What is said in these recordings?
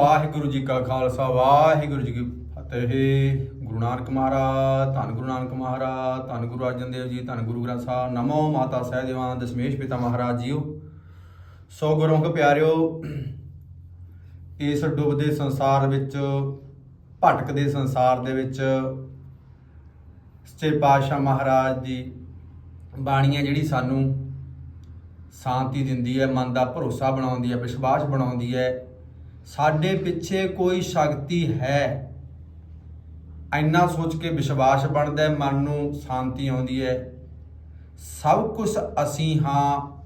ਵਾਹਿਗੁਰੂ ਜੀ ਕਾ ਖਾਲਸਾ, ਵਾਹਿਗੁਰੂ ਜੀ ਕੀ ਫਤਿਹ। ਗੁਰੂ ਨਾਨਕ ਮਹਾਰਾਜ, ਧੰਨ ਗੁਰੂ ਨਾਨਕ ਮਹਾਰਾਜ, ਧੰਨ ਗੁਰੂ ਅਰਜਨ ਦੇਵ ਜੀ, ਧੰਨ ਗੁਰੂ ਗ੍ਰੰਥ ਸਾਹਿਬ, ਨਮੋ ਮਾਤਾ ਸਹਿਦੇਵਾਂ ਦਸ਼ਮੇਸ਼ ਪਿਤਾ ਮਹਾਰਾਜ ਜੀਓ। ਸੋ ਗੁਰਮੁਖ ਪਿਆਰਿਓ, ਇਸ ਡੁੱਬਦੇ ਸੰਸਾਰ ਵਿੱਚ, ਭਟਕਦੇ ਸੰਸਾਰ ਦੇ ਵਿੱਚ, ਸੱਚੇ ਪਾਤਸ਼ਾਹ ਮਹਾਰਾਜ ਦੀ ਬਾਣੀ ਹੈ ਜਿਹੜੀ ਸਾਨੂੰ ਸ਼ਾਂਤੀ ਦਿੰਦੀ ਹੈ, ਮਨ ਦਾ ਭਰੋਸਾ ਬਣਾਉਂਦੀ ਹੈ, ਵਿਸ਼ਵਾਸ ਬਣਾਉਂਦੀ ਹੈ ਸਾਡੇ ਪਿੱਛੇ ਕੋਈ ਸ਼ਕਤੀ ਹੈ। ਇੰਨਾ ਸੋਚ ਕੇ ਵਿਸ਼ਵਾਸ ਬਣਦਾ ਹੈ, ਮਨ ਨੂੰ ਸ਼ਾਂਤੀ ਆਉਂਦੀ ਹੈ। ਸਭ ਕੁਝ ਅਸੀਂ ਹਾਂ,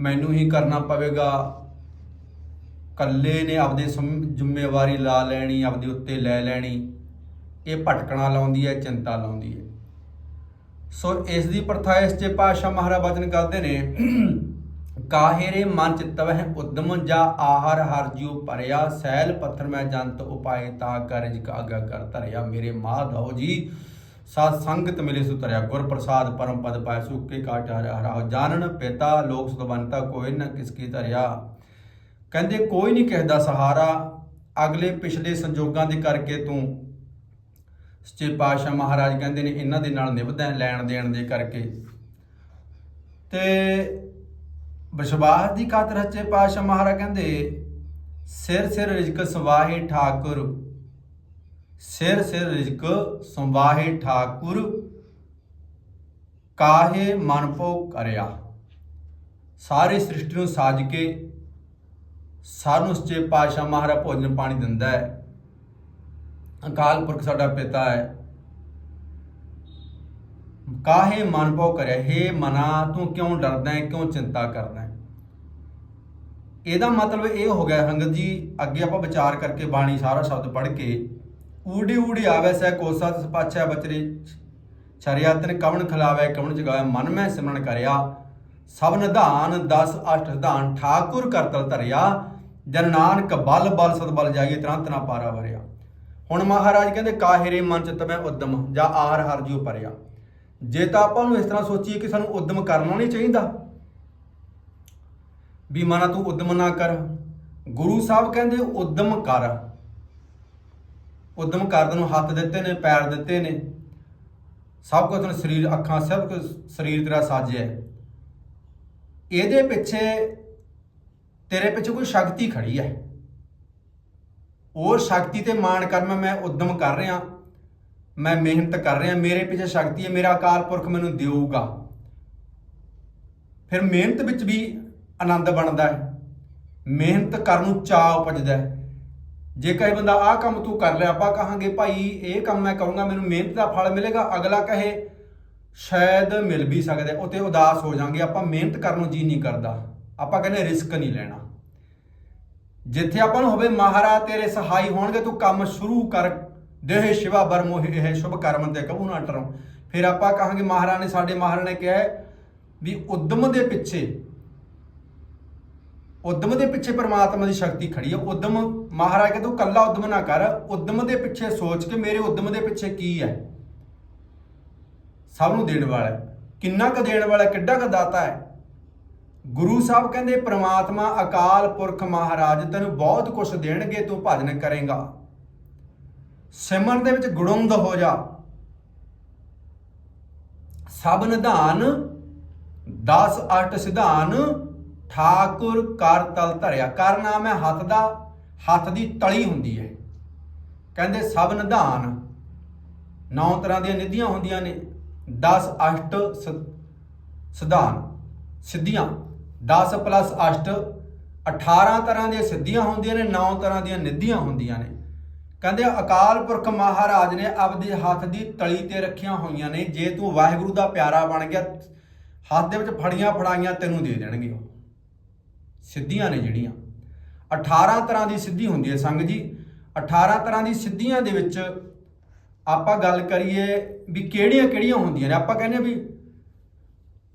ਮੈਨੂੰ ਹੀ ਕਰਨਾ ਪਵੇਗਾ। ਕੱਲੇ ਨੇ ਆਪਦੇ ਸਮ- ਜ਼ਿੰਮੇਵਾਰੀ ਲਾ ਲੈਣੀ, ਆਪਦੇ ਉੱਤੇ ਲੈ ਲੈਣੀ। ਇਹ ਭਟਕਣਾ ਲਾਉਂਦੀ ਹੈ, ਚਿੰਤਾ ਲਾਉਂਦੀ ਹੈ। ਸੋ ਇਸ ਦੀ ਪ੍ਰਥਾ ਇਸ ਚ ਪਾਸ਼ਾ ਮਹਾਰਾਜ ਬਚਨ ਕਰਦੇ ਨੇ। ਕਾਹੇਰੇ ਮਨ ਚਿਤਵਹਿ ਉਦਮ ਜਾ ਆਹਰ ਹਰ ਜਿਉ ਭਰਿਆ, ਸੈਲ ਪੱਥਰ ਮੈਂ ਜੰਤ ਉਪਾਏ ਤਾ ਕਰਜ ਕਾਗਾ ਕਰ ਧਰਿਆ। ਮੇਰੇ ਮਾਧਵ ਜੀ, ਸਾਧ ਸੰਗਤ ਮਿਲੇ ਸੁਤਰਿਆ ਗੁਰ ਪ੍ਰਸਾਦ ਪਰਮ ਪਦ ਪਾਇ ਸੁਕੇ ਕਾਟ ਹਰਾਉ ਜਾਣਨ ਪਿਤਾ ਲੋਕ ਸੁਤਵੰਤਾ ਕੋਈ ਨਾ ਕਿਸ ਕੀ ਧਰਿਆ। ਕਹਿੰਦੇ ਕੋਈ ਨਹੀਂ ਕਿਸੇ ਦਾ ਸਹਾਰਾ, ਅਗਲੇ ਪਿਛਲੇ ਸੰਜੋਗਾਂ ਦੇ ਕਰਕੇ ਤੂੰ ਸੱਚੇ ਪਾਤਸ਼ਾਹ ਮਹਾਰਾਜ ਕਹਿੰਦੇ ਨੇ, ਇਹਨਾਂ ਦੇ ਨਾਲ ਨਿਭਦਾ ਲੈਣ ਦੇਣ ਦੇ ਕਰਕੇ। ਤੇ ਵਿਸ਼ਵਾਸ ਦੀ ਖਾਤਰ ਸੱਚੇ ਪਾਤਸ਼ਾਹ ਮਹਾਰਾਜ ਕਹਿੰਦੇ, ਸਿਰ ਸਿਰ ਰਿਜਕ ਸਵਾਹੇ ਠਾਕੁਰ। ਸਿਰ ਸਿਰ ਰਿਜਕ ਸੰਵਾਹੇ ਠਾਕੁਰ। ਕਾਹੇ ਮਨ ਪੋ ਕਰਿਆ। ਸਾਰੇ ਸ੍ਰਿਸ਼ਟੀ ਨੂੰ ਸਾਜ ਕੇ ਸਾਨੂੰ ਸੱਚੇ ਪਾਤਸ਼ਾਹ ਮਹਾਰਾਜ ਭੋਜਨ ਪਾਣੀ ਦਿੰਦਾ ਹੈ। ਅਕਾਲ ਪੁਰਖ ਸਾਡਾ ਪਿਤਾ ਹੈ। ਕਾਹੇ ਮਨ ਪਉ ਕਰਿਆ? ਹੇ ਮਨਾ, ਤੂੰ ਕਿਉਂ ਡਰਦਾ ਹੈ? ਕਿਉਂ ਚਿੰਤਾ ਕਰਦਾ ਹੈ? ਇਹਦਾ ਮਤਲਬ ਇਹ ਹੋ ਗਿਆ ਹੰਗਤ ਜੀ, ਅੱਗੇ ਆਪਾਂ ਵਿਚਾਰ ਕਰਕੇ ਬਾਣੀ ਸਾਰਾ ਸ਼ਬਦ ਪੜ੍ਹ ਕੇ, ਊੜੀ ਊੜੀ ਆਵੇ ਸੈ ਕੋਸਾ ਤਿਸ ਪਾਛੈ ਬਚਰੇ ਛਰਿਆਤਨ ਕਵਣ ਖਲਾਵੇ, ਕਵਣ ਜਗਾਵੇ, ਮਨ ਮੈਂ ਸਿਮਰਨ ਕਰਿਆ, ਸਭ ਨਿਧਾਨ 10 8 ਨਿਧਾਨ ਠਾਕੁਰ ਕਰਤਲ ਧਰਿਆ, ਜਨ ਨਾਨਕ ਬਲ ਬਲ ਸਦ ਬਲ ਜਾਈਏ ਤੁਰੰਤ ਨਾ ਪਾਰਾ ਵਰਿਆ। ਹੁਣ ਮਹਾਰਾਜ ਕਹਿੰਦੇ ਕਾਹਿਰੇ ਮਨ ਚਿਤ ਮੈਂ ਉਦਮ, ਜਾਂ ਆਹਰ ਹਰ ਜਿਉ ਪਰਿਆ। ਜੇ ਤਾਂ ਆਪਾਂ ਨੂੰ ਇਸ ਤਰ੍ਹਾਂ ਸੋਚੀਏ ਕਿ ਸਾਨੂੰ ਉਦਮ ਕਰਨਾ ਨਹੀਂ ਚਾਹੀਦਾ, ਵੀ ਮਨਾ ਤੂੰ ਉਦਮ ਨਾ ਕਰ। ਗੁਰੂ ਸਾਹਿਬ ਕਹਿੰਦੇ, ਉਦਮ ਕਰ। ਉਦਮ ਕਰਨ ਨੂੰ ਹੱਥ ਦਿੱਤੇ ਨੇ, ਪੈਰ ਦਿੱਤੇ ਨੇ। ਸਭ ਕੁਝ ਤੈਨੂੰ ਸਰੀਰ, ਅੱਖਾਂ, ਸਭ ਕੁਝ ਸਰੀਰ ਤੇਰਾ ਸਾਜਿਆ ਇਹਦੇ ਪਿੱਛੇ ਤੇਰੇ ਪਿੱਛੇ ਕੋਈ ਸ਼ਕਤੀ ਖੜੀ ਹੈ। ਉਹ ਸ਼ਕਤੀ ਤੇ ਮਾਣ ਕਰ ਮੈਂ ਮੈਂ ਉਦਮ ਕਰ ਰਿਹਾ। ਮੈਂ ਮਿਹਨਤ ਕਰ ਰਿਹਾ, ਮੇਰੇ ਪਿੱਛੇ ਸ਼ਕਤੀ ਹੈ, ਮੇਰਾ ਅਕਾਲ ਪੁਰਖ ਮੈਨੂੰ ਦੇਊਗਾ। ਫਿਰ ਮਿਹਨਤ ਵਿੱਚ ਵੀ ਆਨੰਦ ਬਣਦਾ ਹੈ। ਮਿਹਨਤ ਕਰਨ ਨੂੰ ਚਾਅ ਉਪਜਦਾ ਹੈ। ਜੇ ਕਹੇ ਬੰਦਾ, ਆਹ ਕੰਮ ਤੂੰ ਕਰ ਲਿਆ ਆਪਾਂ ਕਹਾਂਗੇ, ਭਾਈ, ਇਹ ਕੰਮ ਮੈਂ ਕਰੂੰਗਾ, ਮੈਨੂੰ ਮਿਹਨਤ ਦਾ ਫਲ ਮਿਲੇਗਾ। ਅਗਲਾ ਕਹੇ, ਸ਼ਾਇਦ ਮਿਲ ਵੀ ਸਕਦਾ ਹੈ। ਉਦਾਸ ਹੋ ਜਾਾਂਗੇ ਆਪਾਂ ਮਿਹਨਤ ਕਰਨ ਨੂੰ ਜੀ ਨਹੀਂ ਕਰਦਾ। ਆਪਾਂ ਕਹਿੰਦੇ ਰਿਸਕ ਨਹੀਂ ਲੈਣਾ। ਜਿੱਥੇ ਆਪਾਂ ਨੂੰ ਹੋਵੇ, ਮਹਾਰਾਜ, ਤੇਰੇ ਸਹਾਈ ਹੋਣਗੇ, ਤੂੰ ਕੰਮ ਸ਼ੁਰੂ ਕਰ ਦੇਹ ਸ਼ਿਵਾ ਬਰਮੋਹ ਇਹ ਸ਼ੁਭ ਕਰਮ ਤੇ ਕਬੂ ਨਾ ਟਰੋ ਫਿਰ ਆਪਾਂ ਕਹਾਂਗੇ, ਮਹਾਰਾਜ ਨੇ ਸਾਡੇ ਮਹਾਰਾਜ ਨੇ ਕਿਹਾ ਵੀ ਉਦਮ ਦੇ ਪਿੱਛੇ ਉਦਮ ਦੇ ਪਿੱਛੇ ਪਰਮਾਤਮਾ ਦੀ ਸ਼ਕਤੀ ਖੜੀ ਹੈ ਉਦਮ ਮਹਾਰਾਜ ਕਹਿੰਦੇ, ਤੂੰ ਕੱਲਾ ਉਦਮ ਨਾ ਕਰ। ਉਦਮ ਦੇ ਪਿੱਛੇ ਸੋਚ ਕੇ ਮੇਰੇ ਉਦਮ ਦੇ ਪਿੱਛੇ ਕੀ ਹੈ? ਸਭ ਨੂੰ ਦੇਣ ਵਾਲਾ ਕਿੰਨਾ ਕੁ ਦੇਣ ਵਾਲਾ ਕਿੱਡਾ ਕੁ ਦਾਤਾ ਹੈ? ਗੁਰੂ ਸਾਹਿਬ ਕਹਿੰਦੇ, ਪ੍ਰਮਾਤਮਾ ਅਕਾਲ ਪੁਰਖ ਮਹਾਰਾਜ ਤੈਨੂੰ ਬਹੁਤ ਕੁਝ ਦੇਣਗੇ, ਤੂੰ ਭਜਨ ਕਰੇਗਾ। ਸਿਮਰਨ ਦੇ ਵਿੱਚ ਗੁਣੁੰਦ ਹੋ ਜਾ। ਸਭ ਨਿਧਾਨ 10 8 ਸਿਧਾਨ, ਠਾਕੁਰ ਕਰ ਤਲ ਧਰਿਆ। ਕਰ ਨਾਮ ਹੈ ਹੱਥ ਦਾ, ਹੱਥ ਦੀ ਤਲੀ ਹੁੰਦੀ ਹੈ। ਕਹਿੰਦੇ ਸਭ ਨਿਧਾਨ, ਨੌ ਤਰ੍ਹਾਂ ਦੀਆਂ ਨਿਧੀਆਂ ਹੁੰਦੀਆਂ ਨੇ। 10 8 ਸਿਧਾਨ, ਸਿੱਧੀਆਂ। 10 ਪਲੱਸ 8 18 ਤਰ੍ਹਾਂ ਦੀਆਂ ਸਿੱਧੀਆਂ ਹੁੰਦੀਆਂ ਨੇ 9 ਤਰ੍ਹਾਂ ਦੀਆਂ ਨਿਧੀਆਂ ਹੁੰਦੀਆਂ ਨੇ। ਕਹਿੰਦੇ ਅਕਾਲ ਪੁਰਖ ਮਹਾਰਾਜ ਨੇ ਆਪਦੇ ਹੱਥ ਦੀ ਤਲੀ ਤੇ ਰੱਖੀਆਂ ਹੋਈਆਂ ਨੇ, ਜੇ ਤੂੰ ਵਾਹਿਗੁਰੂ ਦਾ ਪਿਆਰਾ ਬਣ ਗਿਆ, ਹੱਥ ਦੇ ਵਿੱਚ ਫੜੀਆਂ ਫੜਾਈਆਂ ਤੈਨੂੰ ਦੇ ਦੇਣਗੇ ਉਹ। ਸਿੱਧੀਆਂ ਨੇ ਜਿਹੜੀਆਂ। 18 ਤਰ੍ਹਾਂ ਦੀ ਸਿੱਧੀ ਹੁੰਦੀ ਹੈ ਸੰਗ ਜੀ। 18 ਤਰ੍ਹਾਂ ਦੀ ਸਿੱਧੀਆਂ ਦੇ ਵਿੱਚ ਆਪਾਂ ਗੱਲ ਕਰੀਏ ਵੀ ਕਿਹੜੀਆਂ ਕਿਹੜੀਆਂ ਹੁੰਦੀਆਂ ਨੇ। ਆਪਾਂ ਕਹਿੰਦੇ ਵੀ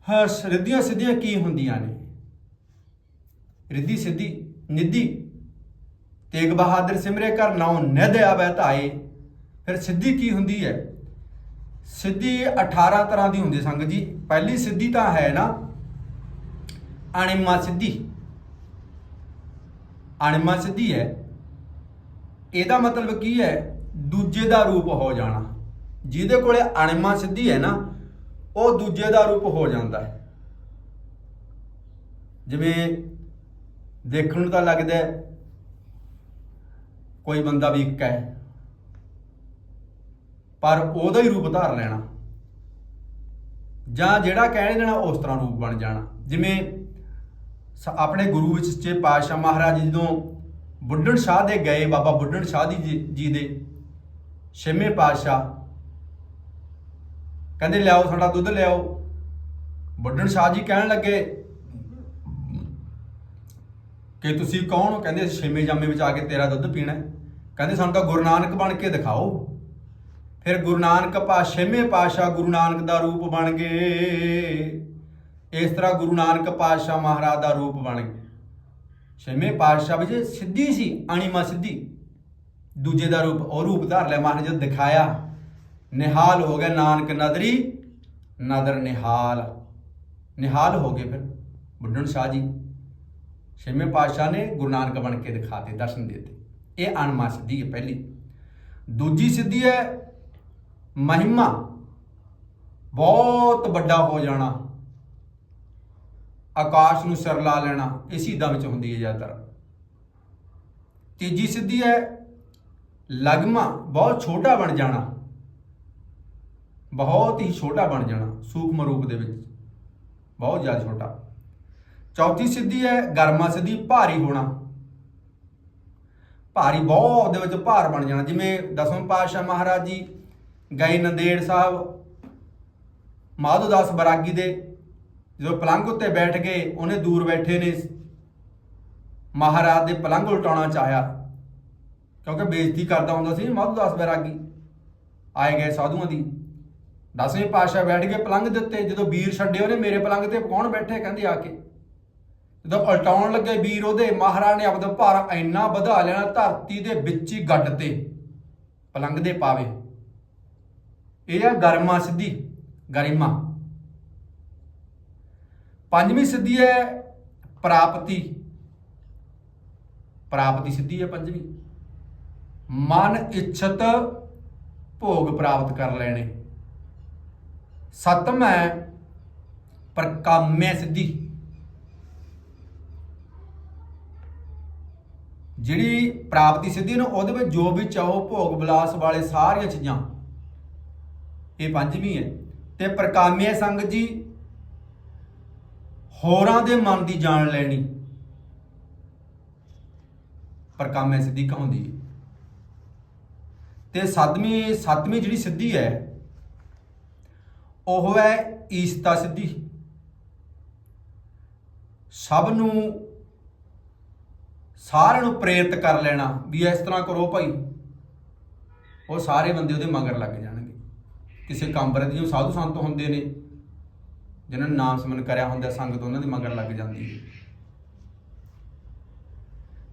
ਹਾਂ ਰਿੱਧੀਆਂ ਸਿੱਧੀਆਂ ਕੀ ਹੁੰਦੀਆਂ ਨੇ? ਰਿੱਧੀ ਸਿੱਧੀ, ਨਿੱਧੀ। ਤੇਗ ਬਹਾਦਰ ਸਿਮਰੇ ਕਰ ਨਾਉ ਨਿਧ ਆਵੈ ਧਾਏ। ਫਿਰ ਸਿੱਧੀ ਕੀ ਹੁੰਦੀ ਹੈ? ਸਿੱਧੀ 18 ਤਰ੍ਹਾਂ ਦੀ ਹੁੰਦੀ ਸੰਗਤ ਜੀ। ਪਹਿਲੀ ਸਿੱਧੀ ਤਾਂ ਹੈ ਨਾ, ਅਣਿਮਾ ਸਿੱਧੀ। ਅਣਿਮਾ ਸਿੱਧੀ ਹੈ। ਇਹਦਾ ਮਤਲਬ ਕੀ ਹੈ? ਦੂਜੇ ਦਾ ਰੂਪ ਹੋ ਜਾਣਾ। ਜਿਹਦੇ ਕੋਲੇ ਅਣਿਮਾ ਸਿੱਧੀ ਹੈ ਨਾ, ਉਹ ਦੂਜੇ ਦਾ ਰੂਪ ਹੋ ਜਾਂਦਾ ਹੈ। ਜਿਵੇਂ ਦੇਖਣ ਨੂੰ ਤਾਂ ਲੱਗਦਾ ਹੈ ਕੋਈ ਬੰਦਾ ਵੀ ਇੱਕ ਹੈ। ਪਰ ਉਹਦਾ ਹੀ ਰੂਪ ਧਾਰ ਲੈਣਾ। ਜਾਂ ਜਿਹੜਾ ਕਹਿਣੇ ਦੇਣਾ, ਉਸ ਤਰ੍ਹਾਂ ਰੂਪ ਬਣ ਜਾਣਾ। ਜਿਵੇਂ ਸ- ਆਪਣੇ ਗੁਰੂ ਵਿੱਚ ਸੱਚੇ ਪਾਤਸ਼ਾਹ ਮਹਾਰਾਜ ਜਦੋਂ ਬੁੱਢਣ ਸ਼ਾਹ ਦੇ ਗਏ, ਬਾਬਾ ਬੁੱਢਣ ਸ਼ਾਹ ਦੀ ਜੀ- ਦੇ ਛੇਵੇਂ ਪਾਤਸ਼ਾਹ। ਕਹਿੰਦੇ, ਲਿਆਓ ਸਾਡਾ ਦੁੱਧ, ਲਿਆਓ। ਬੁੱਢਣ ਸ਼ਾਹ ਜੀ ਕਹਿਣ ਲੱਗੇ, ਕਿ ਤੁਸੀਂ ਕੌਣ ਹੋ? ਕਹਿੰਦੇ ਛੇਵੇਂ ਜਾਮੇ ਵਿੱਚ ਆ ਕੇ ਤੇਰਾ ਦੁੱਧ ਪੀਣਾ ਹੈ। ਕਹਿੰਦੇ ਸਾਨੂੰ ਤਾਂ ਗੁਰੂ ਨਾਨਕ ਬਣ ਕੇ ਦਿਖਾਓ। ਫਿਰ ਗੁਰੂ ਨਾਨਕ ਪਾ ਛੇਵੇਂ ਪਾਤਸ਼ਾਹ ਗੁਰੂ ਨਾਨਕ ਦਾ ਰੂਪ ਬਣ ਗਏ। ਇਸ ਤਰ੍ਹਾਂ ਗੁਰੂ ਨਾਨਕ ਪਾਤਸ਼ਾਹ ਮਹਾਰਾਜ ਦਾ ਰੂਪ ਬਣ ਗਏ। ਛੇਵੇਂ ਪਾਤਸ਼ਾਹ ਵਿੱਚ ਸਿੱਧੀ ਸੀ ਅਣੀਮਾ ਸਿੱਧੀ, ਦੂਜੇ ਦਾ ਰੂਪ ਉਹ ਰੂਪ ਧਾਰ ਲਿਆ, ਮਹਾਰਾਜ ਜਦ ਦਿਖਾਇਆ, ਨਿਹਾਲ ਹੋ ਗਿਆ ਨਾਨਕ ਨਦਰੀ, ਨਦਰ ਨਿਹਾਲ। ਨਿਹਾਲ ਹੋ ਗਏ ਫਿਰ, ਬੁੱਢਣ ਸ਼ਾਹ ਜੀ। ਛੇਵੇਂ ਪਾਤਸ਼ਾਹ ਨੇ ਗੁਰੂ ਨਾਨਕ ਬਣ ਕੇ ਦਿਖਾਤੇ ਦਰਸ਼ਨ ਦਿੱਤੇ। ਇਹ ਅਣਮਾ ਸਿੱਧੀ ਹੈ ਪਹਿਲੀ। ਦੂਜੀ ਸਿੱਧੀ ਹੈ ਮਹਿਮਾ। ਬਹੁਤ ਵੱਡਾ ਹੋ ਜਾਣਾ। ਆਕਾਸ਼ ਨੂੰ ਸਿਰ ਲਾ ਲੈਣਾ, ਇਹ ਸ਼ਹੀਦਾਂ ਵਿੱਚ ਹੁੰਦੀ ਹੈ ਜ਼ਿਆਦਾਤਰ। ਤੀਜੀ ਸਿੱਧੀ ਹੈ ਲਗਮਾ, ਬਹੁਤ ਛੋਟਾ ਬਣ ਜਾਣਾ। ਬਹੁਤ ਹੀ ਛੋਟਾ ਬਣ ਜਾਣਾ, ਸੂਖਮ ਰੂਪ ਦੇ ਵਿੱਚ। ਬਹੁਤ ਜ਼ਿਆਦਾ ਛੋਟਾ। ਚੌਥੀ ਸਿੱਧੀ ਹੈ ਗਰਮਾ ਸਿੱਧੀ, ਭਾਰੀ ਹੋਣਾ। ਭਾਰੀ, ਬਹੁਤ ਦੇ ਵਿੱਚ ਭਾਰ ਬਣ ਜਾਣਾ। ਜਿਵੇਂ ਦਸਵੇਂ ਪਾਤਸ਼ਾਹ ਮਹਾਰਾਜ ਜੀ ਗਏ ਨੰਦੇੜ ਸਾਹਿਬ ਮਾਧੋ ਦਾਸ ਬਰਾਗੀ ਦੇ, ਜਦੋਂ ਪਲੰਘ ਉੱਤੇ ਬੈਠ ਗਏ, ਉਹਨੇ ਦੂਰ ਬੈਠੇ ਨੇ। ਮਹਾਰਾਜ ਦੇ ਪਲੰਘ ਉਲਟਾਉਣਾ ਚਾਹਿਆ। ਕਿਉਂਕਿ ਬੇਇੱਜ਼ਤੀ ਕਰਦਾ ਹੁੰਦਾ ਸੀ ਮਾਧੋ ਦਾਸ ਬੈਰਾਗੀ। ਆਏ ਗਏ ਸਾਧੂਆਂ ਦੀ। ਦਸਵੇਂ ਪਾਤਸ਼ਾਹ ਬੈਠ ਕੇ ਪਲੰਘ ਦੇ ਉੱਤੇ। ਜਦੋਂ ਵੀਰ ਛੱਡੇ ਉਹਨੇ ਮੇਰੇ ਪਲੰਘ ਤੇ ਕੌਣ ਬੈਠੇ ਕਹਿੰਦੇ ਆ ਕੇ। ਜਦੋਂ ਉਲਟਾਉਣ ਲੱਗੇ ਵੀਰ ਉਹਦੇ, ਮਹਾਰਾਜ ਨੇ ਆਪਦਾ ਭਾਰ ਇੰਨਾ ਵਧਾ ਲੈਣਾ ਧਰਤੀ ਦੇ ਵਿੱਚ ਹੀ ਗੱਡ ਤੇ, ਪਲੰਘ ਦੇ ਪਾਵੇ। ਇਹ ਆ ਗਰਮਾ ਸਿੱਧੀ, ਗਰਿਮਾ। ਪੰਜਵੀਂ ਸਿੱਧੀ ਹੈ ਪ੍ਰਾਪਤੀ। ਪ੍ਰਾਪਤੀ ਸਿੱਧੀ ਹੈ ਪੰਜਵੀਂ। ਮਨ ਇੱਛਤ ਭੋਗ ਪ੍ਰਾਪਤ ਕਰ ਲੈਣੇ। ਸਤਮ ਹੈ ਪ੍ਰਕਾਮਿਆ ਸਿੱਧੀ। ਜਿਹੜੀ ਪ੍ਰਾਪਤੀ ਸਿੱਧੀ ਨੂੰ, ਉਹਦੇ ਵਿੱਚ ਜੋ ਵੀ ਚਾਹੋ ਭੋਗ ਵਿਲਾਸ ਵਾਲੇ ਸਾਰੀਆਂ ਚੀਜ਼ਾਂ। ਇਹ ਪੰਜਵੀਂ ਹੈ। ਤੇ ਪ੍ਰਕਾਮਿਆ ਸੰਗਤ ਜੀ, ਹੋਰਾਂ ਦੇ ਮਨ ਦੀ ਜਾਣ ਲੈਣੀ। ਪ੍ਰਕਾਮਿਆ ਸਿੱਧੀ ਕਹਾਉਂਦੀ ਹੈ? ਤੇ ਸੱਤਵੀਂ ਸੱਤਵੀਂ ਜਿਹੜੀ ਸਿੱਧੀ ਹੈ, ਉਹ ਹੈ ਈਸਤਾ ਸਿੱਧੀ। ਸਭ ਨੂੰ ਸਾਰਿਆਂ ਨੂੰ ਪ੍ਰੇਰਿਤ ਕਰ ਲੈਣਾ ਵੀ ਇਸ ਤਰ੍ਹਾਂ ਕਰੋ ਭਾਈ। ਉਹ ਸਾਰੇ ਬੰਦੇ ਉਹਦੇ ਮਗਰ ਲੱਗ ਜਾਣਗੇ। ਕਿਸੇ ਕੰਬਰ ਦੀ ਉਹ ਸਾਧੂ ਸੰਤ ਹੁੰਦੇ ਨੇ ਜਿਨ੍ਹਾਂ ਨੇ ਨਾਮ ਸਿਮਰਨ ਕਰਿਆ ਹੁੰਦਾ, ਸੰਗਤ ਉਹਨਾਂ ਦੇ ਮਗਰ ਲੱਗ ਜਾਂਦੀ ਹੈ।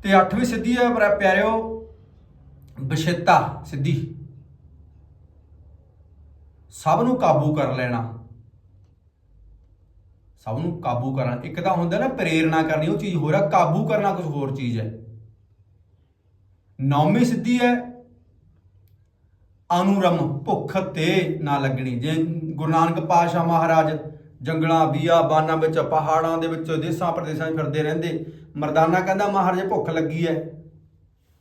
ਤੇ ਅੱਠਵੀਂ ਸਿੱਧੀ ਹੈ, ਪਰ ਪਿਆਰਿਓ, ਬਸ਼ਿੱਤਾ ਸਿੱਧੀ। ਸਭ ਨੂੰ ਕਾਬੂ ਕਰ ਲੈਣਾ। ਸਭ ਨੂੰ ਕਾਬੂ ਕਰਨਾ ਇੱਕ ਤਾਂ ਹੁੰਦਾ ਨਾ ਪ੍ਰੇਰਣਾ ਕਰਨੀ, ਉਹ ਚੀਜ਼ ਹੋਰ ਆ, ਕਾਬੂ ਕਰਨਾ ਕੁਝ ਹੋਰ ਚੀਜ਼ ਹੈ। ਨੌਵੀਂ ਸਿੱਧੀ ਹੈ, ਅਨੁਰਮ ਭੁੱਖ ਤੇ ਨਾ ਲੱਗਣੀ। ਜੇ ਗੁਰੂ ਨਾਨਕ ਪਾਤਸ਼ਾਹ ਮਹਾਰਾਜ ਜੰਗਲਾਂ ਬਾਨਾਂ ਵਿੱਚ, ਪਹਾੜਾਂ ਦੇ ਵਿੱਚ, ਦੇਸਾਂ ਪ੍ਰਦੇਸਾਂ 'ਚ ਫਿਰਦੇ ਰਹਿੰਦੇ, ਮਰਦਾਨਾ ਕਹਿੰਦਾ, ਮਹਾਰਾਜ, ਭੁੱਖ ਲੱਗੀ ਹੈ।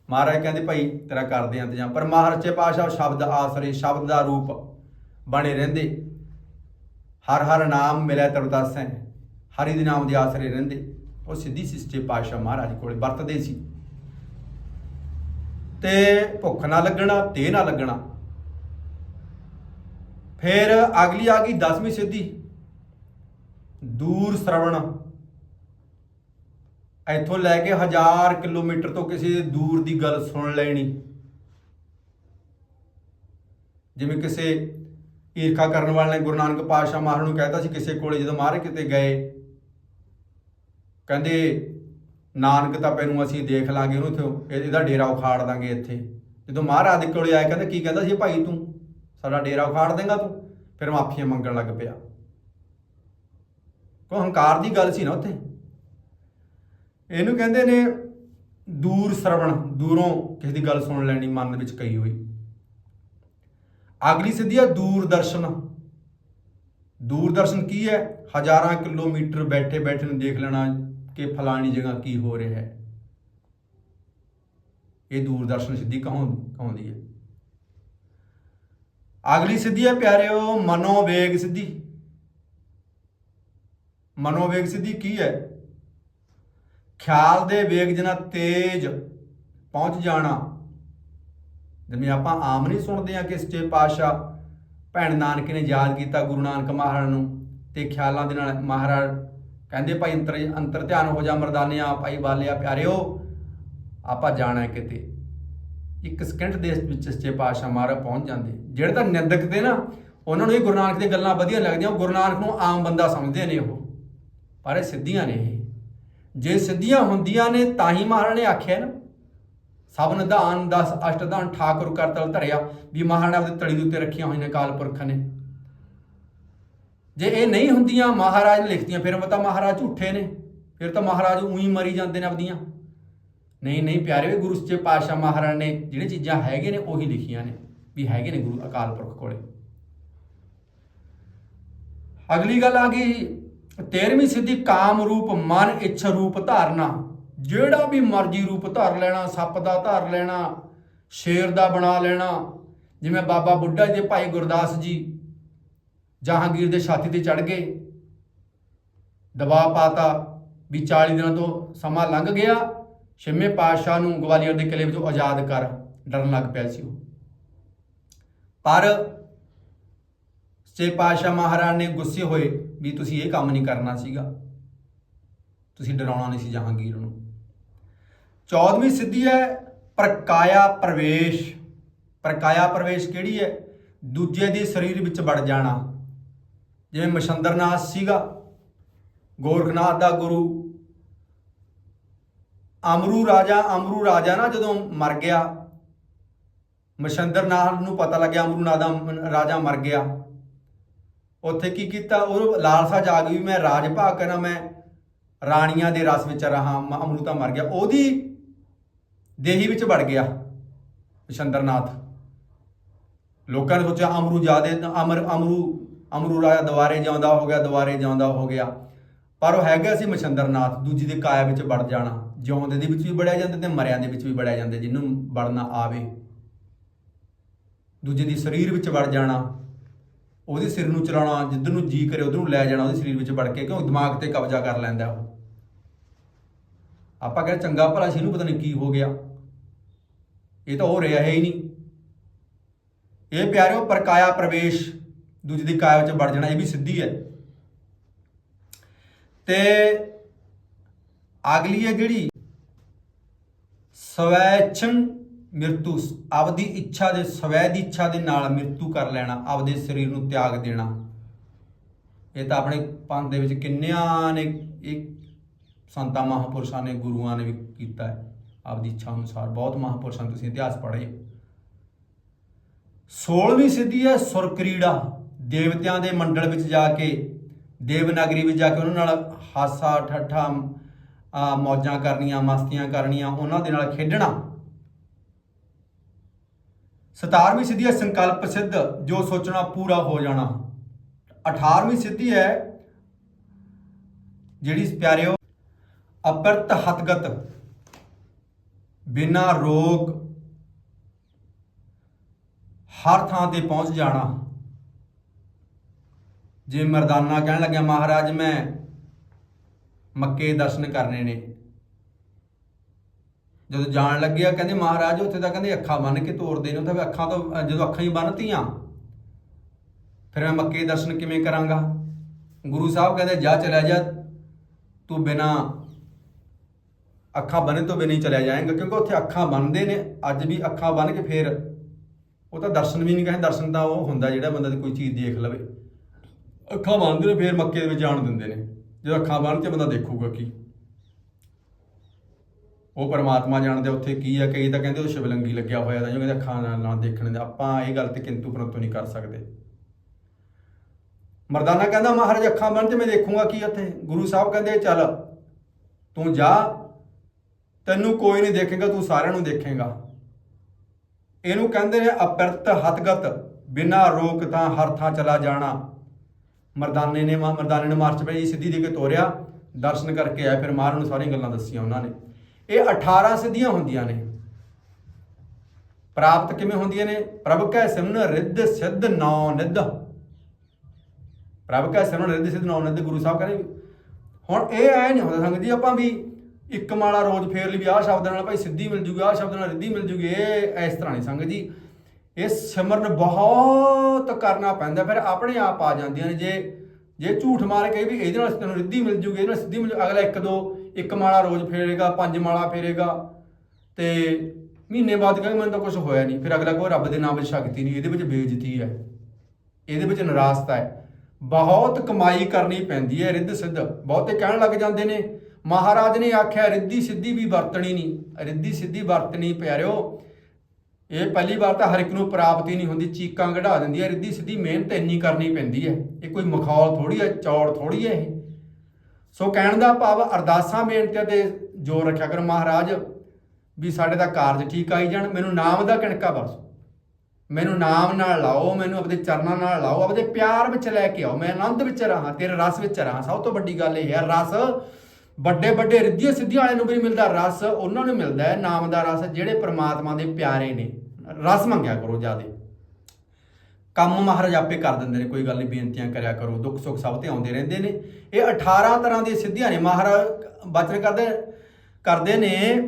ਮਹਾਰਾਜ ਕਹਿੰਦੇ, ਭਾਈ, ਤੇਰਾ ਕਰਦੇ ਆਂ ਜਾਂ ਪਰ ਮਹਾਰਾਜ ਚੇ ਪਾਤਸ਼ਾਹ ਸ਼ਬਦ ਆਸਰੇ, ਸ਼ਬਦ ਦਾ ਰੂਪ ਬਣੇ ਰਹਿੰਦੇ। ਹਰ ਹਰ ਨਾਮ ਮਿਲਿਆ ਤਰਦਾਸੈਂ ਹਰੀ ਦੇ ਨਾਮ ਦੇ ਆਸਰੇ ਰਹਿੰਦੇ। ਉਹ ਸਿੱਧੀ ਸਿਸਟੇ ਪਾਤਸ਼ਾਹ ਮਹਾਰਾਜ ਕੋਲੇ ਵਰਤਦੇ ਸੀ। ਤੇ ਭੁੱਖ ਨਾ ਲੱਗਣਾ ਤੇ ਨਾ ਲੱਗਣਾ। ਫਿਰ ਅਗਲੀ ਆ ਗਈ 10ਵੀਂ ਸਿੱਧੀ। ਦੂਰ ਸ਼ਰਵਣ। ਇੱਥੋਂ ਲੈ ਕੇ ਹਜ਼ਾਰ ਕਿਲੋਮੀਟਰ ਤੋਂ ਕਿਸੇ ਦੂਰ ਦੀ ਗੱਲ ਸੁਣ ਲੈਣੀ। ਜਿਵੇਂ ਕਿਸੇ ਈਰਖਾ ਕਰਨ ਵਾਲੇ ਨੇ ਗੁਰੂ ਨਾਨਕ ਪਾਤਸ਼ਾਹ ਮਹਾਰਾਜ ਨੂੰ ਕਹਿਤਾ ਸੀ, ਕਿਸੇ ਕੋਲੇ ਜਦੋਂ ਮਹਾਰਾਜ ਕਿਤੇ ਗਏ, ਕਹਿੰਦੇ, ਨਾਨਕ ਤਾਂ ਪੈਨੂੰ ਅਸੀਂ ਦੇਖ ਲਾਂਗੇ ਉਹਨੂੰ ਇੱਥੇ ਇਹਦਾ ਡੇਰਾ ਉਖਾੜ ਦਾਂਗੇ ਇੱਥੇ। ਜਦੋਂ ਮਹਾਰਾਜ ਦੇ ਕੋਲੇ ਆਏ ਕਹਿੰਦਾ, ਕੀ ਕਹਿੰਦਾ ਸੀ ਭਾਈ ਤੂੰ? ਸਾਡਾ ਡੇਰਾ ਉਖਾੜ ਦੇਂਗਾ ਤੂੰ? ਫਿਰ ਮਾਫੀਆਂ ਮੰਗਣ ਲੱਗ ਪਿਆ। ਕੋ ਹੰਕਾਰ ਦੀ ਗੱਲ ਸੀ ਨਾ ਉੱਥੇ। ਇਹਨੂੰ ਕਹਿੰਦੇ ਨੇ, ਦੂਰ ਸਰਵਣ, ਦੂਰੋਂ ਕਿਸੇ ਦੀ ਗੱਲ ਸੁਣ ਲੈਣੀ, ਮਨ ਵਿੱਚ ਕਈ ਹੋਈ। ਅਗਲੀ ਸਿੱਧੀ ਹੈ ਦੂਰਦਰਸ਼ਨ। ਦੂਰਦਰਸ਼ਨ ਕੀ ਹੈ? ਹਜ਼ਾਰਾਂ ਕਿਲੋਮੀਟਰ ਬੈਠੇ ਬੈਠੇ ਨੂੰ ਦੇਖ ਲੈਣਾ ਕਿ ਫਲਾਣੀ ਜਗ੍ਹਾ ਕੀ ਹੋ ਰਿਹਾ ਹੈ। ਇਹ ਦੂਰਦਰਸ਼ਨ ਸਿੱਧੀ ਕਹੋਂ ਕਹਾਉਂਦੀ ਹੈ? ਅਗਲੀ ਸਿੱਧੀ ਹੈ ਪਿਆਰਿਓ, ਮਨੋਵੇਗ ਸਿੱਧੀ। ਮਨੋਵੇਗ ਸਿੱਧੀ ਕੀ ਹੈ? ਖਿਆਲ ਦੇ ਵੇਗ ਜਨਾ ਤੇਜ਼ ਪਹੁੰਚ ਜਾਣਾ ਜਿਵੇਂ ਆਪਾਂ ਆਮ ਨਹੀਂ ਸੁਣਦੇ ਆ ਕਿ ਸੱਚੇ ਪਾਤਸ਼ਾਹ, ਭੈਣ ਨਾਨਕ ਨੇ ਯਾਦ ਕੀਤਾ ਗੁਰੂ ਨਾਨਕ ਮਹਾਰਾਜ ਨੂੰ ਤੇ ਖਿਆਲਾਂ ਦੇ ਨਾਲ ਮਹਾਰਾਜ ਕਹਿੰਦੇ ਭਾਈ ਅੰਤਰ ਅੰਤਰ ਧਿਆਨ ਹੋ ਜਾ ਮਰਦਾਨਿਆ, ਭਾਈ ਬਾਲਿਆ ਪਿਆਰਿਓ, ਆਪਾਂ ਜਾਣਾ ਕਿਤੇ। ਇੱਕ ਸਕਿੰਟ ਦੇ ਵਿੱਚ ਸੱਚੇ ਪਾਤਸ਼ਾਹ ਮਹਾਰਾਜ ਪਹੁੰਚ ਜਾਂਦੇ। ਜਿਹੜੇ ਤਾਂ ਨਿੰਦਕ ਤੇ ਨਾ, ਉਹਨਾਂ ਨੂੰ ਹੀ ਗੁਰੂ ਨਾਨਕ ਦੀਆਂ ਗੱਲਾਂ ਵਧੀਆ ਲੱਗਦੀਆਂ, ਉਹ ਗੁਰੂ ਨਾਨਕ ਨੂੰ ਆਮ ਬੰਦਾ ਸਮਝਦੇ ਨੇ ਉਹ। ਪਰ ਇਹ ਸਿੱਧੀਆਂ ਨੇ ਇਹ। ਜੇ ਸਿੱਧੀਆਂ ਹੁੰਦੀਆਂ ਨੇ, ਤਾਂ ਹੀ ਮਹਾਰਾਜ ਨੇ ਆਖਿਆ ਨਾ ਸਭ ਨਿਧਾਨ 10 ਅਸ਼ਟਦਾਨ ਠਾਕੁਰ ਕਰਤਲ ਧਰਿਆ, ਵੀ ਮਹਾਰਾਜ ਆਪਦੇ ਤੜੀ ਦੇ ਉੱਤੇ ਰੱਖੀਆਂ ਹੋਈਆਂ ਨੇ ਕਾਲ ਪੁਰਖ ਨੇ। ਜੇ ਇਹ ਨਹੀਂ ਹੁੰਦੀਆਂ, ਮਹਾਰਾਜ ਨੇ ਲਿਖਤੀਆਂ, ਫਿਰ ਪਤਾ ਮਹਾਰਾਜ ਝੂਠੇ ਨੇ। ਫਿਰ ਤਾਂ ਮਹਾਰਾਜ ਉਹੀ ਮਰੀ ਜਾਂਦੇ ਨੇ ਆਪਦੀਆਂ। ਨਹੀਂ ਨਹੀਂ ਪਿਆਰੇ, ਗੁਰੂ ਸੱਚੇ ਪਾਤਸ਼ਾਹ ਮਹਾਰਾਜ ਨੇ ਜਿਹੜੇ ਚੀਜ਼ਾਂ ਹੈਗੇ ਨੇ, ਉਹੀ ਲਿਖੀਆਂ ਨੇ, ਵੀ ਹੈਗੇ ਨੇ ਗੁਰੂ ਅਕਾਲ ਪੁਰਖ ਕੋਲੇ। ਅਗਲੀ ਗੱਲ ਆ ਗਈ 13ਵੀਂ ਸਿੱਧੀ ਕਾਮ ਰੂਪ ਮਨ ਇੱਛ ਰੂਪ ਧਾਰਨਾ। ਜਿਹੜਾ ਵੀ ਮਰਜ਼ੀ ਰੂਪ ਧਾਰ ਲੈਣਾ, ਸੱਪ ਦਾ ਧਾਰ ਲੈਣਾ, ਸ਼ੇਰ ਦਾ ਬਣਾ ਲੈਣਾ, ਜਿਵੇਂ ਬਾਬਾ ਬੁੱਢਾ ਜੀ ਦੇ ਭਾਈ ਗੁਰਦਾਸ ਜੀ ਜਹਾਂਗੀਰ ਦੇ ਛਾਤੀ ਤੇ ਚੜ ਗਏ ਦਬਾਅ ਪਾਤਾ ਵੀ 40 ਦਿਨਾਂ ਤੋਂ ਸਮਾਂ ਲੰਘ ਗਿਆ, ਛੇਵੇਂ ਪਾਤਸ਼ਾਹ ਨੂੰ ਗਵਾਲੀਅਰ ਦੇ ਕਿਲੇ ਵਿੱਚੋਂ ਆਜ਼ਾਦ ਕਰ ਡਰਨ ਲੱਗ ਪਿਆ ਸੀ ਉਹ। ਪਰ ਸੱਚੇ ਪਾਤਸ਼ਾਹ ਮਹਾਰਾਜ ਨੇ ਗੁੱਸੇ ਹੋਏ ਵੀ ਤੁਸੀਂ ਇਹ ਕੰਮ ਨਹੀਂ ਕਰਨਾ ਸੀਗਾ। ਤੁਸੀਂ ਡਰਾਉਣਾ ਨਹੀਂ ਸੀ ਜਹਾਂਗੀਰ ਨੂੰ। 14ਵੀਂ ਸਿੱਧੀ ਹੈ, ਪ੍ਰਕਾਇਆ ਪ੍ਰਵੇਸ਼। ਪ੍ਰਕਾਇਆ ਪ੍ਰਵੇਸ਼ ਕਿਹੜੀ ਹੈ? ਦੂਜੇ ਦੇ ਸਰੀਰ ਵਿੱਚ ਵੜ ਜਾਣਾ। ਜਿਵੇਂ ਮਛੰਦਰਨਾਥ ਸੀਗਾ, ਗੋਰਖਨਾਥ ਦਾ ਗੁਰੂ। ਅਮਰੂ ਰਾਜਾ ਅਮਰੂ ਰਾਜਾ ਨਾ ਜਦੋਂ ਮਰ ਗਿਆ ਮਛੰਦਰਨਾਥ ਨੂੰ ਪਤਾ ਲੱਗਿਆ ਅਮਰੂ ਦਾ ਰਾਜਾ ਮਰ ਗਿਆ। ਉੱਥੇ ਕੀ ਕੀਤਾ? ਉਹ ਲਾਲਸਾ ਜਾਗ ਵੀ ਮੈਂ ਰਾਜ ਭਾਗ ਕਰਾਂ ਮੈਂ ਰਾਣੀਆਂ ਦੇ ਰਸ ਵਿੱਚ ਰਹਾ, ਮ- ਅਮਰੂ ਤਾਂ ਮਰ ਗਿਆ। ਉਹਦੀ ਦੇਹੀ ਵਿੱਚ ਵੜ ਗਿਆ ਮਛੰਦਰਨਾਥ ਲੋਕਾਂ ਨੇ ਸੋਚਿਆ, ਅਮਰੂ ਜਿਆਦੇ, ਅਮਰ, ਅਮਰੂ ਅਮਰੂ ਰਾਜਾ ਦੁਬਾਰੇ ਜਿਉਂਦਾ ਹੋ ਗਿਆ ਦੁਬਾਰੇ ਜਾਂਦਾ ਹੋ ਗਿਆ। ਪਰ ਉਹ ਹੈਗਾ ਸੀ ਮਛੰਦਰਨਾਥ, ਦੂਜੀ ਦੇ ਕਾਇਆ ਵਿੱਚ ਵੜ ਜਾਣਾ। ਜਿਉਂਦੇ ਦੇ ਵਿੱਚ ਵੀ ਵੜਿਆ ਜਾਂਦਾ ਤੇ ਮਰਿਆਂ ਦੇ ਵਿੱਚ ਵੀ ਵੜਿਆ ਜਾਂਦਾ, ਜਿਹਨੂੰ ਵੜਨਾ ਆਵੇ। ਦੂਜੇ ਦੀ ਸਰੀਰ ਵਿੱਚ ਵੜ ਜਾਣਾ, ਉਹਦੇ ਸਿਰ ਨੂੰ ਚਲਾਉਣਾ, ਜਿੱਧਰ ਨੂੰ ਜੀ ਕਰੇ ਉਧਰ ਨੂੰ ਲੈ ਜਾਣਾ, ਉਹਦੇ ਸਰੀਰ ਵਿੱਚ ਵੜ ਕੇ, ਕਿਉਂ? ਦਿਮਾਗ ਤੇ ਕਬਜ਼ਾ ਕਰ ਲੈਂਦਾ ਉਹ। ਆਪਾਂ ਕਹਿੰਦੇ ਚੰਗਾ ਭਲਾ ਸੀ ਇਹਨੂੰ ਪਤਾ ਨਹੀਂ ਕੀ ਹੋ ਗਿਆ। ਇਹ ਤਾਂ ਹੋ ਰਿਹਾ ਹੈ ਹੀ ਨਹੀਂ। ਇਹ ਪਿਆਰਿਓ, ਪ੍ਰਕਾਇਆ ਪ੍ਰਵੇਸ਼, ਦੂਜੇ ਦੀ ਕਾਇਆ ਵਿੱਚ ਵੜ ਜਾਣਾ, ਇਹ ਵੀ ਸਿੱਧੀ ਹੈ। ਤੇ ਅਗਲੀ ਹੈ ਜਿਹੜੀ ਸਵੈਚਨ ਮ੍ਰਿਤੂ ਆਪਦੀ ਇੱਛਾ ਦੇ, ਸਵੈ ਦੀ ਇੱਛਾ ਦੇ ਨਾਲ ਮ੍ਰਿਤੂ ਕਰ ਲੈਣਾ, ਆਪਦੇ ਸਰੀਰ ਨੂੰ ਤਿਆਗ ਦੇਣਾ। ਇਹ ਤਾਂ ਆਪਣੇ ਪੰਥ ਦੇ ਵਿੱਚ ਕਿੰਨਿਆਂ ਨੇ, ਇਹ ਸੰਤਾਂ, ਮਹਾਪੁਰਸ਼ਾਂ ਨੇ, ਗੁਰੂਆਂ ਨੇ ਵੀ ਕੀਤਾ ਹੈ। ਆਪਦੀ ਇੱਛਾ ਅਨੁਸਾਰ ਬਹੁਤ ਮਹਾਪੁਰਸ਼ਾਂ ਤੁਸੀਂ ਇਤਿਹਾਸ ਪੜ੍ਹੇ। 16ਵੀਂ ਸਿੱਧੀ ਹੈ ਸੁਰਕ੍ਰੀੜਾ, ਦੇਵਤਿਆਂ ਦੇ ਮੰਡਲ ਵਿੱਚ ਜਾ ਕੇ, ਦੇਵਨਾਗਰੀ ਵਿੱਚ ਜਾ ਕੇ ਉਹਨਾਂ ਨਾਲ ਹਾਸਾ, ਠੱਠਾ ਮੌਜਾਂ ਕਰਨੀਆਂ, ਮਸਤੀਆਂ ਕਰਨੀਆਂ, ਉਹਨਾਂ ਦੇ ਨਾਲ ਖੇਡਣਾ। 17ਵੀਂ ਸਿੱਧੀ ਹੈ ਸੰਕਲਪ ਸਿੱਧ ਜੋ ਸੋਚਣਾ ਪੂਰਾ ਹੋ ਜਾਣਾ। 18ਵੀਂ ਸਿੱਧੀ ਹੈ ਜਿਹੜੀ ਪਿਆਰਿਓ ਅਪਰਤ ਹਤਗਤ ਬਿਨਾ ਰੋਗ ਹਰ ਥਾਂ ਤੇ ਪਹੁੰਚ ਜਾਣਾ। ਜੇ ਮਰਦਾਨਾ ਕਹਿਣ ਲੱਗਿਆ, ਮਹਾਰਾਜ, ਮੈਂ ਮੱਕੇ ਦਰਸ਼ਨ ਕਰਨੇ ਨੇ। ਜਦੋਂ ਜਾਣ ਲੱਗਿਆ, ਕਹਿੰਦੇ, ਮਹਾਰਾਜ, ਉੱਥੇ ਤਾਂ ਕਹਿੰਦੇ ਅੱਖਾਂ ਬੰਨ ਕੇ ਤੋਰਦੇ ਨੇ, ਉੱਥੇ ਅੱਖਾਂ ਤੋਂ ਜਦੋਂ ਅੱਖਾਂ ਹੀ ਬੰਨਤੀਆਂ ਫਿਰ ਮੈਂ ਮੱਕੇ ਦਰਸ਼ਨ ਕਿਵੇਂ ਕਰਾਂਗਾ? ਗੁਰੂ ਸਾਹਿਬ ਕਹਿੰਦੇ, ਜਾ ਚਲਿਆ ਜਾ, ਤੂੰ ਬਿਨਾ ਅੱਖਾਂ ਬੰਨੇ ਤੋਂ ਵੀ ਨਹੀਂ ਚਲਿਆ ਜਾਏਗਾ, ਕਿਉਂਕਿ ਉੱਥੇ ਅੱਖਾਂ ਬੰਨਦੇ ਨੇ, ਅੱਜ ਵੀ ਅੱਖਾਂ ਬੰਨ ਕੇ ਫੇਰ ਉਹ ਤਾਂ ਦਰਸ਼ਨ ਵੀ ਨਹੀਂ ਕਹਿੰਦੇ, ਦਰਸ਼ਨ ਤਾਂ ਉਹ ਹੁੰਦਾ ਜਿਹੜਾ ਬੰਦਾ ਕੋਈ ਚੀਜ਼ ਦੇਖ ਲਵੇ। ਅੱਖਾਂ ਬੰਨਦੇ ਨੇ, ਫੇਰ ਮੱਕੇ ਦੇ ਵਿੱਚ ਜਾਣ ਦਿੰਦੇ ਨੇ। ਜਦੋਂ ਅੱਖਾਂ ਬੰਨ ਕੇ ਬੰਦਾ ਦੇਖੂਗਾ ਕੀ। ਉਹ ਪਰਮਾਤਮਾ ਜਾਣਦੇ ਉੱਥੇ ਕੀ ਆ, ਕਈ ਤਾਂ ਕਹਿੰਦੇ ਉਹ ਸ਼ਿਵਲੰਗੀ ਲੱਗਿਆ ਹੋਇਆ ਤਾਂ ਜੋ ਕਹਿੰਦੇ ਅੱਖਾਂ ਨਾਲ ਨਾ ਦੇਖਣ ਦੇ ਆਪਾਂ ਇਹ ਗੱਲ ਤੇ ਕਿੰਤੂ ਪਰੰਤੂ ਨਹੀਂ ਕਰ ਸਕਦੇ। ਮਰਦਾਨਾ ਕਹਿੰਦਾ, ਮਹਾਰਾਜ, ਅੱਖਾਂ ਬੰਨ ਤੇ ਮੈਂ ਦੇਖੂੰਗਾ ਕੀ ਉੱਥੇ? ਗੁਰੂ ਸਾਹਿਬ ਕਹਿੰਦੇ, ਚੱਲ, ਤੂੰ ਜਾ ਤੈਨੂੰ ਕੋਈ ਨਹੀਂ ਦੇਖੇਗਾ, ਤੂੰ ਸਾਰਿਆਂ ਨੂੰ ਦੇਖੇਗਾ। ਇਹਨੂੰ ਕਹਿੰਦੇ ਨੇ ਅਪਰਤ ਹਤਗਤ, ਬਿਨਾ ਰੋਕ ਤਾਂ ਹਰ ਥਾਂ ਚਲਾ ਜਾਣਾ। ਮਰਦਾਨੇ ਨੇ ਮਾ- ਮਰਦਾਨੇ ਨੇ ਮਾਰਚ ਪਈ, ਸਿੱਧੀ ਦੇ ਕੇ ਤੋਰਿਆ, ਦਰਸ਼ਨ ਕਰਕੇ ਆਇਆ, ਫਿਰ ਮਹਾਰਾਜ ਨੂੰ ਸਾਰੀਆਂ ਗੱਲਾਂ ਦੱਸੀਆਂ ਉਹਨਾਂ ਨੇ। ਇਹ 18 ਸਿੱਧੀਆਂ ਹੁੰਦੀਆਂ ਨੇ। ਪ੍ਰਾਪਤ ਕਿਵੇਂ ਹੁੰਦੀਆਂ ਨੇ? ਪ੍ਰਭ ਕੈ ਸਿਮਨ ਰਿੱਧ ਸਿੱਧ ਨੌ ਨਿਧ। ਪ੍ਰਭ ਕੈ ਸਿਮਨ ਰਿੱਧ ਸਿੱਧ ਨੌ ਨਿਧ ਗੁਰੂ ਸਾਹਿਬ ਕਹਿੰਦੇ ਹੁਣ ਇਹ ਐ ਨਹੀਂ ਹੁੰਦਾ ਸੰਗਤ ਜੀ, ਆਪਾਂ ਵੀ ਇੱਕ ਮਾਲਾ ਰੋਜ਼ ਫੇਰ ਲਈ ਵੀ ਆਹ ਸ਼ਬਦ ਨਾਲ ਭਾਈ ਸਿੱਧੀ ਮਿਲ ਜੂਗੀ, ਆਹ ਸ਼ਬਦ ਨਾਲ ਰਿੱਧੀ ਮਿਲ ਜੂਗੀ, ਇਹ ਇਸ ਤਰ੍ਹਾਂ ਨਹੀਂ ਸੰਗਤ ਜੀ। ਇਹ ਸਿਮਰਨ ਬਹੁਤ ਕਰਨਾ ਪੈਂਦਾ, ਫਿਰ ਆਪਣੇ ਆਪ ਆ ਜਾਂਦੀਆਂ ਨੇ ਜੇ ਜੇ ਝੂਠ ਮਾਰ ਕੇ ਵੀ ਇਹਦੇ ਨਾਲ ਤੈਨੂੰ ਰਿੱਧੀ ਮਿਲ ਜੂਗੀ, ਇਹਦੇ ਨਾਲ ਸਿੱਧੀ ਮਿਲ ਜੂ, ਅਗਲਾ ਇੱਕ ਦੋ, ਇੱਕ ਮਾਲਾ ਰੋਜ਼ ਫੇਰੇਗਾ, ਪੰਜ ਮਾਲਾ ਫੇਰੇਗਾ, ਤੇ ਮਹੀਨੇ ਬਾਅਦ ਕਹਿੰਦਾ ਮੈਨੂੰ ਤਾਂ ਕੁਝ ਹੋਇਆ ਨਹੀਂ, ਫਿਰ ਅਗਲਾ ਕਹੋ ਰੱਬ ਦੇ ਨਾਮ ਵਿੱਚ ਸ਼ਕਤੀ ਨਹੀਂ, ਇਹਦੇ ਵਿੱਚ ਬੇਇੱਜ਼ਤੀ ਹੈ, ਇਹਦੇ ਵਿੱਚ ਨਿਰਾਸਤਾ ਹੈ। ਬਹੁਤ ਕਮਾਈ ਕਰਨੀ ਪੈਂਦੀ ਹੈ ਰਿੱਧ ਸਿੱਧ ਬਹੁਤੇ ਕਹਿਣ ਲੱਗ ਜਾਂਦੇ ਨੇ ਮਹਾਰਾਜ ਨੇ ਆਖਿਆ, ਰਿੱਧੀ ਸਿੱਧੀ ਵੀ ਵਰਤਣੀ ਨਹੀਂ। ਰਿੱਧੀ ਸਿੱਧੀ ਵਰਤਣੀ ਪਿਆਰਿਓ, ਇਹ ਪਹਿਲੀ ਵਾਰ ਤਾਂ ਹਰ ਇੱਕ ਨੂੰ ਪ੍ਰਾਪਤੀ ਨਹੀਂ ਹੁੰਦੀ, ਚੀਕਾਂ ਕਢਾ ਦਿੰਦੀ ਹੈ। ਰਿੱਧੀ ਸਿੱਧੀ ਮਿਹਨਤ ਇੰਨੀ ਕਰਨੀ ਪੈਂਦੀ ਹੈ। ਇਹ ਕੋਈ ਮਖੌਲ ਥੋੜੀ ਹੈ, ਚੌੜ ਥੋੜੀ ਹੈ ਇਹ। ਸੋ ਕਹਿਣ ਦਾ ਭਾਵ ਅਰਦਾਸਾਂ ਬੇਨਤੀਆਂ ਤੇ ਜ਼ੋਰ ਰੱਖਿਆ ਕਰ ਮਹਾਰਾਜ, ਵੀ ਸਾਡੇ ਦਾ ਕਾਰਜ ਠੀਕ ਆਈ ਜਾਣ। ਮੈਨੂੰ ਨਾਮ ਦਾ ਕਿਣਕਾ ਬਰਸੋ ਮੈਨੂੰ ਨਾਮ ਨਾਲ ਲਾਓ, ਮੈਨੂੰ ਆਪਣੇ ਚਰਨਾਂ ਨਾਲ ਲਾਓ ਆਪਣੇ ਪਿਆਰ ਵਿੱਚ ਲੈ ਕੇ ਆਓ। ਮੈਂ ਆਨੰਦ ਵਿੱਚ ਰਹਾ, ਤੇਰੇ ਰਸ ਵਿੱਚ ਰਹਾ। ਸਭ ਤੋਂ ਵੱਡੀ ਗੱਲ ਇਹ ਹੈ, ਰਸ ਵੱਡੇ ਵੱਡੇ ਰਿੱਧੀਆਂ ਸਿੱਧੀਆਂ ਵਾਲਿਆਂ ਨੂੰ ਵੀ ਮਿਲਦਾ ਰਸ, ਉਹਨਾਂ ਨੂੰ ਮਿਲਦਾ ਹੈ ਨਾਮ ਦਾ ਰਸ, ਜਿਹੜੇ ਪ੍ਰਮਾਤਮਾ ਦੇ ਪਿਆਰੇ ਨੇ। ਰਸ ਮੰਗਿਆ ਕਰੋ ਜਿਆਦੇ। ਕੰਮ ਮਹਾਰਾਜ ਆਪੇ ਕਰ ਦਿੰਦੇ ਨੇ, ਕੋਈ ਗੱਲ ਨਹੀਂ, ਬੇਨਤੀਆਂ ਕਰਿਆ ਕਰੋ, ਦੁੱਖ ਸੁੱਖ ਸਭ ਤੇ ਆਉਂਦੇ ਰਹਿੰਦੇ ਨੇ। ਇਹ 18 ਤਰ੍ਹਾਂ ਦੀਆਂ ਸਿੱਧੀਆਂ ਨੇ, ਮਹਾਰਾਜ ਬਚਨ ਕਰਦੇ ਕਰਦੇ ਨੇ,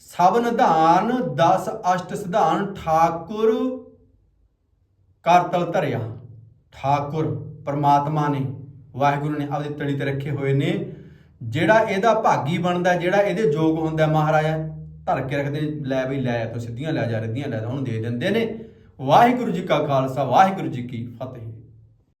ਸਭ ਨਿਧਾਨ 10 ਅਸ਼ਟ ਸਿਧਾਨ ਠਾਕੁਰ ਕਰਤਲ ਧਰਿਆ। ਠਾਕੁਰ, ਪਰਮਾਤਮਾ ਨੇ, ਵਾਹਿਗੁਰੂ ਨੇ ਆਪਦੀ ਤੜੀ ਤੇ ਰੱਖੇ ਹੋਏ ਨੇ। ਜਿਹੜਾ ਇਹਦਾ ਭਾਗੀ ਬਣਦਾ, ਜਿਹੜਾ ਇਹਦੇ ਯੋਗ ਹੁੰਦਾ ਮਹਾਰਾਜਾ, ਧਰ ਕੇ ਰੱਖਦੇ, ਲੈ ਬਈ, ਲੈ ਤੂੰ, ਸਿੱਧੀਆਂ ਲੈ ਜਾ, ਰਿੱਧੀਆਂ ਲੈ ਜਾ ਉਹਨੂੰ ਦੇ ਦਿੰਦੇ ਨੇ। ਵਾਹਿਗੁਰੂ ਜੀ ਕਾ ਖਾਲਸਾ, ਵਾਹਿਗੁਰੂ ਜੀ ਕੀ ਫਤਿਹ।